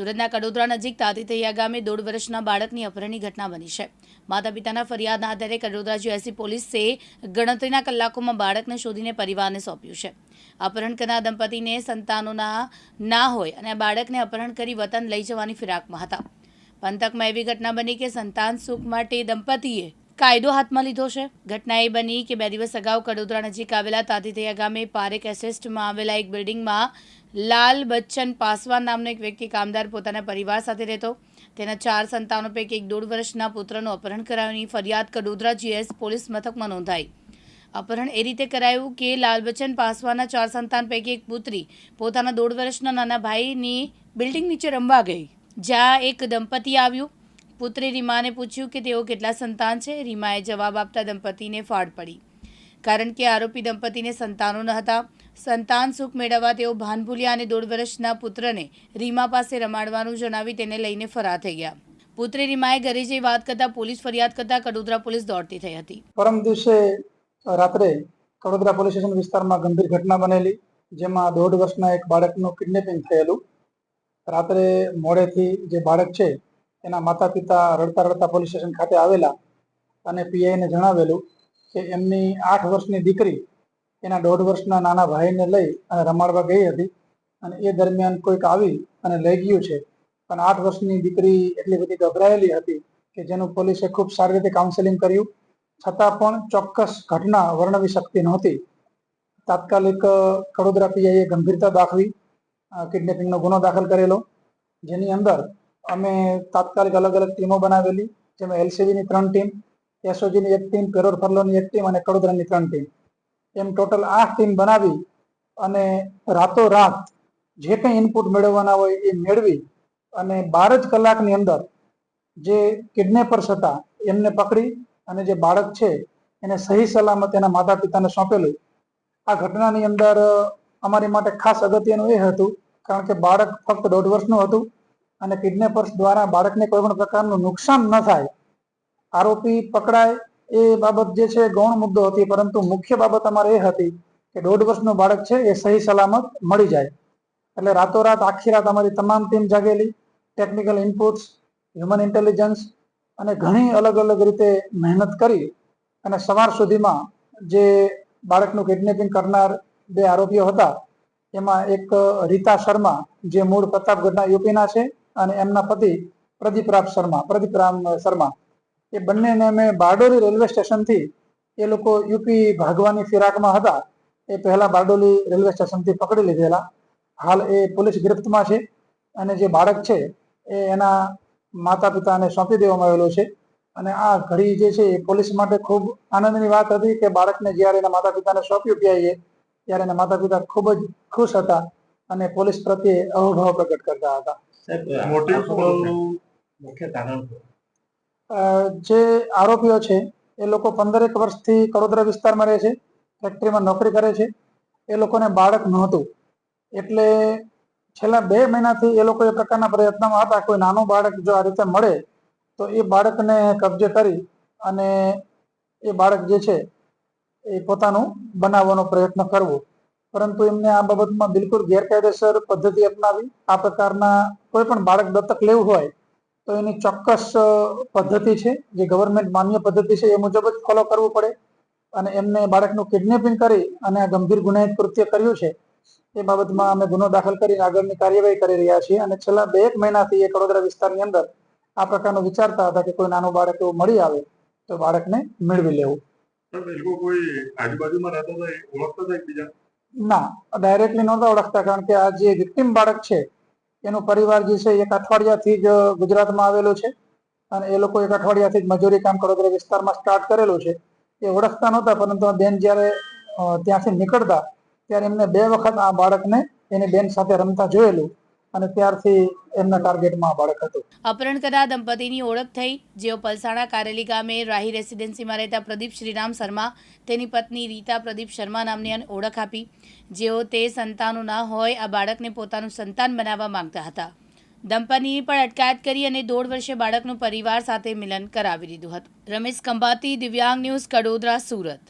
સુરતના કડોદરા નજીક તાતીતૈયા ગામે દોઢ વર્ષના બાળકની અપહરણની ઘટના બની છે. માતા પિતાના ફરિયાદના આધારે કડોદરા જીઆઈસી પોલીસે ગણતરીના કલાકોમાં બાળકને શોધીને પરિવારને સોંપ્યું છે. અપહરણ કરનાર દંપતીને સંતાનોના ના હોય અને બાળકને અપહરણ કરી વતન લઈ જવાની ફિરાકમાં હતા. પંથકમાં એવી ઘટના બની કે સંતાન સુખ માટે દંપતીએ કાયદો હાથમાં લીધો છે. ઘટના એ બની કે બે દિવસ અગાઉ કડોદરા નજીક આવેલા તાતીતૈયા ગામે પારેક એસેસ્ટમાં આવેલા એક બિલ્ડિંગમાં લાલ બચ્ચન પાસવાન નામનો એક વ્યક્તિ કામદાર પોતાના પરિવાર સાથે રહેતો. તેના ચાર સંતાનો પૈકી એક દોઢ વર્ષના પુત્રનું અપહરણ કરાવવાની ફરિયાદ કડોદરા જીએસ પોલીસ મથકમાં નોંધાઈ. અપહરણ એ રીતે કરાયું કે લાલ બચ્ચન પાસવાનના ચાર સંતાન પૈકી એક પુત્રી પોતાના દોઢ વર્ષના નાના ભાઈની બિલ્ડિંગ નીચે રમવા ગઈ, જ્યાં એક દંપતી આવ્યું. પુત્રી રીમાને પૂછ્યું કે તેઓ કેટલા સંતાન છે? રીમાએ જવાબ આપતા દંપતીને ફાડ પડી. કારણ કે આરોપી દંપતીને સંતાનો ન હતા. સંતાન સુખ મેળવવા તેઓ ભાનભુલિયા અને દોઢ વર્ષના પુત્રને રીમા પાસે રમાડવાનું જણાવી તેને લઈને ફરાર થઈ ગયા. પુત્રી રીમાએ ઘરે જઈ વાત કરતા પોલીસ ફરિયાદ કરતા કડોદરા પોલીસ દોડતી થઈ હતી. પરમ દિવસે રાત્રે કડોદરા પોલીસ સ્ટેશન વિસ્તારમાં ગંભીર ઘટના બનેલી, જેમાં દોઢ વર્ષના એક બાળકનું કિડનેપિંગ થયેલું. રાત્રે મોડેથી જે બાળક છે, એના માતા પિતા રડતા રડતા પોલીસ સ્ટેશન ખાતે આવેલા અને પીઆઈને જણાવેલું કે એમની આઠ વર્ષની દીકરી એના દોઢ વર્ષના નાના ભાઈને લઈ અને રમાડવા ગઈ હતી. અને એ દરમિયાન કોઈક આવી અને લઈ ગયું છે. પણ આઠ વર્ષની દીકરી એટલી બધી ગભરાયેલી હતી કે જેનું પોલીસે ખૂબ સારી રીતે કાઉન્સેલિંગ કર્યું. છતાં પણ ચોક્કસ ઘટના વર્ણવી શકતી નહોતી. તાત્કાલિક કડોદરા પીઆઈએ ગંભીરતા દાખવી કિડનેપિંગનો ગુનો દાખલ કરેલો. જેની અંદર અમે તાત્કાલિક અલગ અલગ ટીમો બનાવેલી, જેમાં એલસીબીની ત્રણ ટીમ, એસઓજીની એક ટીમ પેરોર ફરલોની એક ટીમ અને કડોદરાની ત્રણ ટીમ. એમ ટોટલ આઠ ટીમ બનાવી અને રાતોરાત જે કંઈ ઇનપુટ મેળવવાના હોય એ મેળવી અને બાર જ કલાકની અંદર જે કિડનેપર્સ હતા એમને પકડી અને જે બાળક છે એને સહી સલામત એના માતા પિતાને સોંપેલું. આ ઘટનાની અંદર અમારી માટે ખાસ અગત્યનું એ હતું કારણ કે બાળક ફક્ત દોઢ વર્ષનું હતું અને કિડનેપર્સ દ્વારા બાળકને કોઈ પણ પ્રકારનું નુકસાન ન થાય. આરોપી પકડાય એ બાબત જે છે ગૌણ મુદ્દો હતી, પરંતુ મુખ્ય બાબત અમારે એ હતી કે દોઢ વર્ષનું બાળક છે એ સહી સલામત મળી જાય. એટલે રાતોરાત, આખી રાત અમારી તમામ ટીમ જાગેલી ટેકનિકલ ઇનપુટ્સ હ્યુમન ઇન્ટેલિજન્સ અને ઘણી અલગ અલગ રીતે મહેનત કરી અને સવાર સુધીમાં જે બાળકનું કિડનેપિંગ કરનાર બે આરોપીઓ હતા, એમાં એક રીતા શર્મા, જે મૂળ પ્રતાપગઢના યુપીના છે, અને એમના પતિ પ્રદીપરામ શર્મા પ્રદીપરામ શર્મા. એ બંનેને અમે બારડોલી રેલવે સ્ટેશનથી એ લોકો યુપી ભાગવાની ફિરાકમાં હતા. એ પહેલા બારડોલી રેલવે સ્ટેશનથી પકડી લીધેલા. હાલ એ પોલીસ ગિરફ્તમાં છે અને જે બાળક છે એ એના માતા પિતાને સોંપી દેવામાં આવેલો છે. અને આ ઘડી જે છે એ પોલીસ માટે ખૂબ આનંદની વાત હતી કે બાળકને જ્યારે એના માતા પિતાને સોંપ્યું પીઆઈએ ત્યારે એના માતા પિતા ખૂબ જ ખુશ હતા અને પોલીસ પ્રત્યે અહોભાવ પ્રગટ કરતા હતા. સાહેબ મોટી મુખ્ય કારણ જે આરોપીઓ છે, એ લોકો પંદરેક વર્ષથી કડોદરા વિસ્તારમાં રહે છે, ફેક્ટરીમાં નોકરી કરે છે. એ લોકોને બાળક નહોતું. એટલે છેલ્લા બે મહિનાથી એ લોકો એ પ્રકારના પ્રયત્નમાં હતા. કોઈ નાનું બાળક જો આ રીતે મળે, તો એ બાળકને કબજે કરી અને એ બાળક જે છે, એ પોતાનું બનાવવાનો પ્રયત્ન કરવો. પરંતુ એમને આ બાબતમાં બિલકુલ ગેરકાયદેસર પદ્ધતિ અપનાવી. આ પ્રકારના કોઈ પણ બાળક દત્તક લેવું હોય તો એની ચોક્કસ પદ્ધતિ છે જે ગવર્મેન્ટ માન્ય પદ્ધતિ છે એ મુજબ જ ફોલો કરવું પડે. અને એમને બાળકનું કિડનેપિંગ કરી અને આ ગંભીર ગુનાહિત કૃત્ય કર્યું છે એ બાબતમાં અમે ગુનો દાખલ કરીને આગળની કાર્યવાહી કરી રહ્યા છીએ. અને છેલ્લા બે એક મહિનાથી એ કડોદરા વિસ્તારની અંદર આ પ્રકારનું વિચારતા હતા કે કોઈ નાનું બાળક એવું મળી આવે તો બાળકને મેળવી લેવું. ના ડાયરેક્ટલી નહોતા ઓળખતા કારણ કે આ જે વિક્ટિમ બાળક છે એનો પરિવાર જે છે, એક અઠવાડિયાથી જ ગુજરાતમાં આવેલો છે અને એ લોકો એક અઠવાડિયાથી જ મજૂરી કામ કડોદરા વિસ્તારમાં સ્ટાર્ટ કરેલું છે. એ ઓળખતા નહોતા, પરંતુ બેન જ્યારે ત્યાંથી નીકળતા, ત્યારે એમને બે વખત આ બાળકને એની બેન સાથે રમતા જોયેલું. અને ત્યારથી એમના ટાર્ગેટમાં બાળક હતું. અપહરણ કરનાર દંપતીની ઓળખ થઈ, જેઓ પલસાણા કારેલી ગામે રાહી રેસિડેન્સીમાં રહેતા પ્રદીપ શ્રીરામ શર્મા, તેની પત્ની રીતા પ્રદીપ શર્મા નામની ઓળખ આપી. જેઓ તે સંતાનો ના હોય, આ બાળકને પોતાનું સંતાન બનાવવા માંગતા હતા. દંપતીની પણ અટકાયત કરી અને દોઢ વર્ષે બાળકનું પરિવાર સાથે મિલન કરાવી દીધું હતું. રમેશ કંબાતી દિવ્યાંગ ન્યૂઝ, કડોદરા, સુરત.